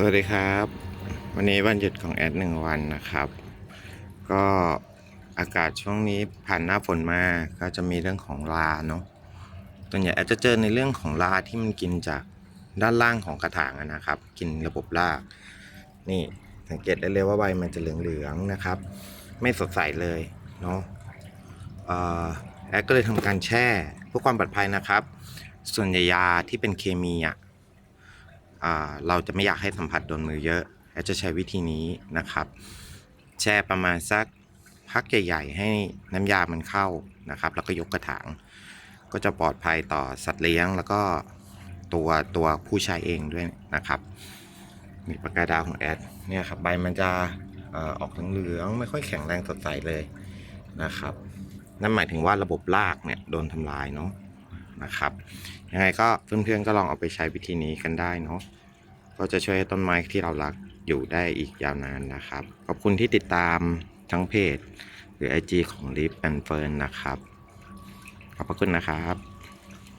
สวัสดีครับ วันนี้วันหยุดของแอดหนึ่งวันนะครับ ก็อากาศช่วงนี้ผ่านหน้าฝนมาก็จะมีเรื่องของลาเนาะส่วนใหญ่แอดจะเจอในเรื่องของลาที่มันกินจากด้านล่างของกระถางนะครับ กินระบบราก นี่สังเกตได้เลยว่าใบมันจะเหลืองๆนะครับ ไม่สดใสเลยเนาะแอดก็เลยทำการแช่เพื่อความปลอดภัยนะครับ ส่วนใหญ่ยาที่เป็นเคมีอะอ่า เราจะไม่อยากให้สัมผัสโดนมือเยอะและจะใช้วิธีนี้นะครับ แช่ประมาณสักพักใหญ่ๆให้น้ำยามันเข้านะครับ แล้วก็ยกกระถาง ก็จะปลอดภัยต่อสัตว์เลี้ยง แล้วก็ตัวตัวผู้ใช้เองด้วยนะครับมีปากกาดาวของแอดเนี่ยครับใบมันจะเอ่อออกเหลืองๆไม่ค่อยแข็งแรงสดใสเลยนะครับ นั่นหมายถึงว่าระบบรากเนี่ยโดนทำลายเนาะ นะครับ ยังไงก็เพื่อนๆก็ลองเอาไปใช้วิธีนี้กันได้เนาะ ก็จะช่วยให้ต้นไม้ที่เรารักอยู่ได้อีกยาวนานนะครับ ขอบคุณที่ติดตามทั้งเพจ หรือ IG ของ Lip and Fern นะครับ ขอบพระคุณนะครับ